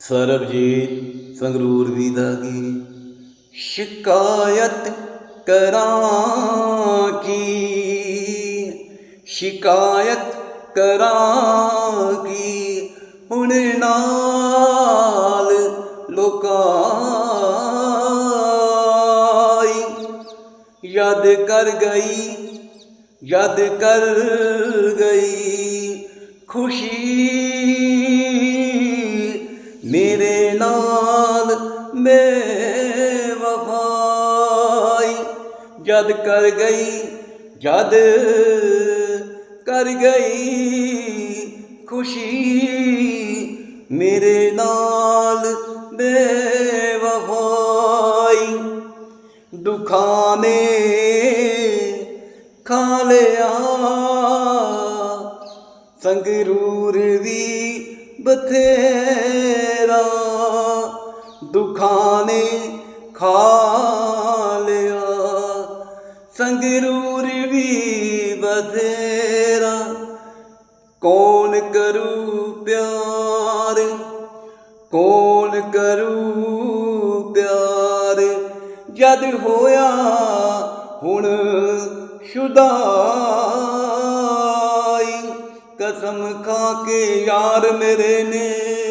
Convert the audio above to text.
ਸਰਬਜੀਤ ਸੰਗਰੂਰ ਵੀ ਦਾ ਗੀ ਸ਼ਿਕਾਇਤ ਕਰਾਂ ਕੀ? ਸ਼ਿਕਾਇਤ ਕਰਾਂ ਕੀ? ਹੁਣ ਨਾਲ ਲੋਕਾਈ ਯਾਦ ਕਰ ਗਈ, ਯਾਦ ਕਰ ਗਈ, ਖੁਸ਼ੀ ਮੇਰੇ ਨਾਲ ਬੇਵਫਾਈ ਜਦ ਕਰ ਗਈ, ਜਦ ਕਰ ਗਈ ਖੁਸ਼ੀ ਮੇਰੇ ਨਾਲ ਬੇਵਫਾਈ ਦੁੱਖਾਂ ਨੇ ਖਾ ਲਿਆ, ਸੰਗਰੂਰ ਵੀ ਬਥੇਰਾ ਦੁਖਾਂ ਨੇ ਖਾ ਲਿਆ। ਸੰਗਰੂਰ ਵੀ ਬਥੇਰਾ, ਕੌਣ ਕਰੂ ਪਿਆਰ? ਕੌਣ ਕਰੂ ਪਿਆਰ? ਜਦ ਹੋਇਆ ਹੁਣ ਸ਼ੁਦਾ ਕਸਮ ਖਾ ਕੇ ਯਾਰ ਮੇਰੇ ਨੇ